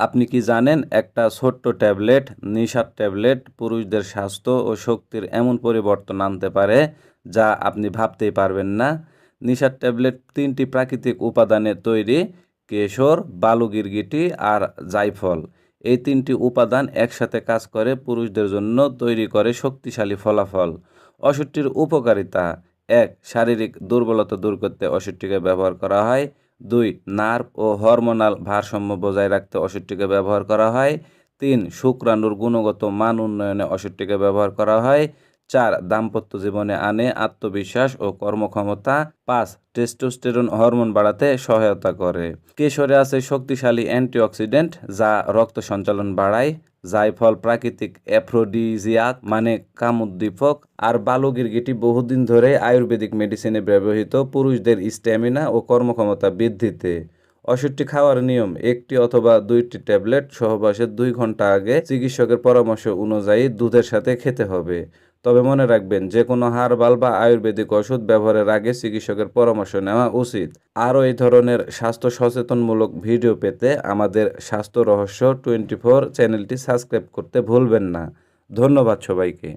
আপনি কি জানেন একটা ছোট্ট ট্যাবলেট, নিশার ট্যাবলেট পুরুষদের স্বাস্থ্য ও শক্তির এমন পরিবর্তন আনতে পারে যা আপনি ভাবতেই পারবেন না? নিশার ট্যাবলেট তিনটি প্রাকৃতিক উপাদানে তৈরি, কেশর, বালু গিরগিটি আর জাইফল। এই তিনটি উপাদান একসাথে কাজ করে পুরুষদের জন্য তৈরি করে শক্তিশালী ফলাফল। ওষুধটির উপকারিতা, এক, শারীরিক দুর্বলতা দূর করতে ওষুধটিকে ব্যবহার করা হয়। দুই, নার্ভ ও হরমোনাল ভারসাম্য বজায় রাখতে ওষুধটিকে ব্যবহার করা হয়। তিন, শুক্রাণুর গুণগত মান উন্নয়নে ওষুধটিকে ব্যবহার করা হয়। চার, দাম্পত্য জীবনে আনে আত্মবিশ্বাস ও কর্মক্ষমতা। পাঁচ, টেস্টোস্টেরন হরমোন বাড়াতে সহায়তা করে। কেশরে আছে শক্তিশালী অ্যান্টিঅক্সিডেন্ট যা রক্ত সঞ্চালন বাড়ায়। জায়ফল প্রাকৃতিক অ্যাফ্রোডিজিয়াক মানে কাম উদ্দীপক আর বালুগিরগিটি বহুদিন ধরে আয়ুর্বেদিক মেডিসিনে ব্যবহৃত পুরুষদের স্ট্যামিনা ও কর্মক্ষমতা বৃদ্ধিতে। ওষুধটি খাওয়ার নিয়ম, একটি অথবা দুইটি ট্যাবলেট সহবাসের দুই ঘণ্টা আগে চিকিৎসকের পরামর্শ অনুযায়ী দুধের সাথে খেতে হবে। তবে মনে রাখবেন যে কোনো হারবাল বা আয়ুর্বেদিক ওষুধ ব্যবহারের আগে চিকিৎসকের পরামর্শ নেওয়া উচিত। আরও এই ধরনের স্বাস্থ্য সচেতনমূলক ভিডিও পেতে আমাদের স্বাস্থ্য রহস্য টোয়েন্টি চ্যানেলটি সাবস্ক্রাইব করতে ভুলবেন না। ধন্যবাদ সবাইকে।